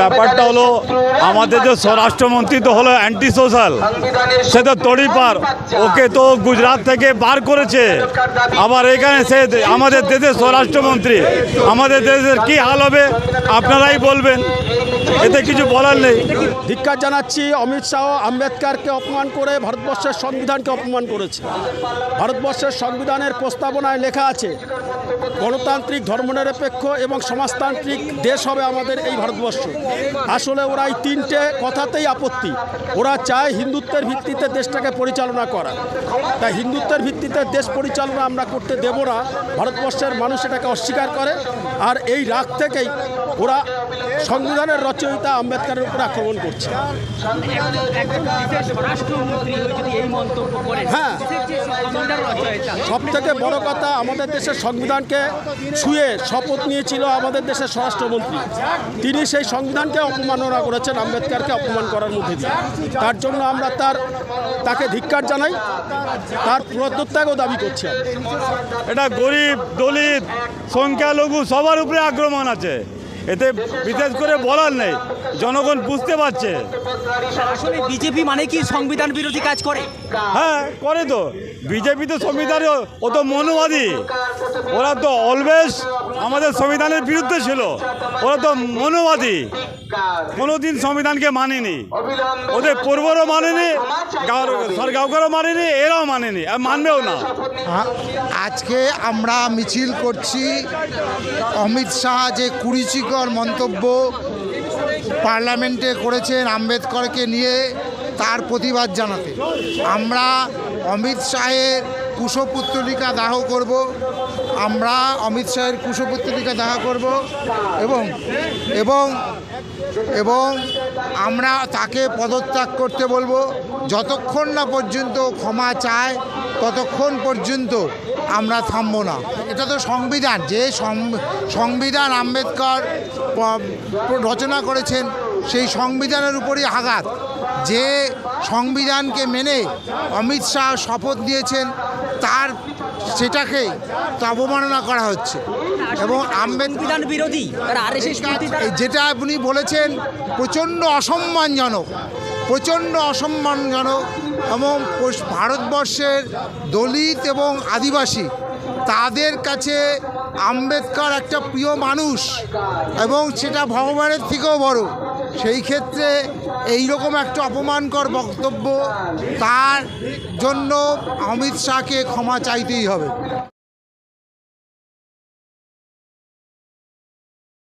ব্যাপারটা হলো, আমাদের যে স্বরাষ্ট্রমন্ত্রী তো হলো অ্যান্টি সোশ্যাল সে তো তড়িপার। ওকে তো গুজরাট থেকে বার করেছে। আবার এখানে সে আমাদের দেশের স্বরাষ্ট্রমন্ত্রী, আমাদের দেশের কি হাল হবে আপনারাই বলবেন। এতে কিছু বলার নেই। ধিক্কার জানাচ্ছি, অমিত শাহ আম্বেদকারকে অপমান করে ভারতবর্ষের সংবিধানকে অপমান করেছে। ভারতবর্ষের সংবিধানের প্রস্তাবনায় লেখা আছে গণতান্ত্রিক ধর্মনিরপেক্ষ এবং সমাজতান্ত্রিক দেশ হবে আমাদের এই ভারতবর্ষ। আসলে ওরা এই তিনটে কথাতেই আপত্তি। ওরা চায় হিন্দুত্বের ভিত্তিতে দেশটাকে পরিচালনা করা। তাই হিন্দুত্বের ভিত্তিতে দেশ পরিচালনা আমরা করতে দেব না। ভারতবর্ষের মানুষ এটাকে অস্বীকার করে। আর এই রাগ থেকেই ওরা সংবিধানের রচয়িতা আম্বেদকারের উপর আক্রমণ করছে। হয়ে। সংবিধান সব থেকে বড় কথা আমাদের দেশের সংবিধানকে ছুঁয়ে শপথ নিয়েছিল আমাদের দেশের স্বরাষ্ট্রমন্ত্রী। তিনি সেই সংবিধানকে অপমাননা করেছেন, আম্বেদকারকে অপমান করার মধ্যে দিয়ে। তার জন্য আমরা তার, তাকে ধিক্কার জানাই, তার পুরোত্যাগও দাবি করছি এটা গরিব, দলিত, সংখ্যালঘু, সবার উপরে আক্রমণ আছে। এতে বিশেষ করে বলার নেই। জনগণ বুঝতে পারছে। আসলে বিজেপি মানে কি? সংবিধান বিরোধী কাজ করে। হ্যাঁ করে তো। বিজেপি তো সংবিধানে ও তো মনুবাদী ওরা তো অলওয়েজ আমাদের সংবিধানের বিরুদ্ধে ছিল। ওরা তো মনুবাদী কোনোদিন সংবিধানকে মানেনি। ওদের পূর্বরও মানেনি সরকারও মানেনি এরাও মানেনি। আর মানবেও না। আজকে আমরা মিছিল করছি। অমিত শাহ যে কুরুচিকর মন্তব্য পার্লামেন্টে করেছেন আম্বেদকরকে নিয়ে তার প্রতিবাদ জানাতে। আমরা অমিত শাহের কুশপুত্তলিকা দাহ করব, আমরা অমিত শাহের কুশপুত্তলিকা দাহ করব এবং এবং এবং আমরা তাকে পদত্যাগ করতে বলব। যতক্ষণ না পর্যন্ত ক্ষমা চায় ততক্ষণ পর্যন্ত আমরা থামবো না। এটা তো সংবিধান যে সংবিধান আম্বেদকর রচনা করেছেন সেই সংবিধানের উপরই আঘাত। যে সংবিধানকে মেনে অমিত শাহ শপথ নিয়েছেন তার সেটাকে অবমাননা করা হচ্ছে। এবং আম্বেদকর বিরোধী তারা আর এস যেটা আপনি বলেছেন প্রচণ্ড অসম্মানজনক প্রচণ্ড অসম্মানজনক এবং ভারতবর্ষের দলিত এবং আদিবাসী, তাদের কাছে আম্বেদকর একটা প্রিয় মানুষ এবং সেটা ভগবানের থেকেও বড়। সেই ক্ষেত্রে এই রকম একটা অপমানকর বক্তব্য তার জন্য অমিত শাহকে ক্ষমা চাইতেই হবে।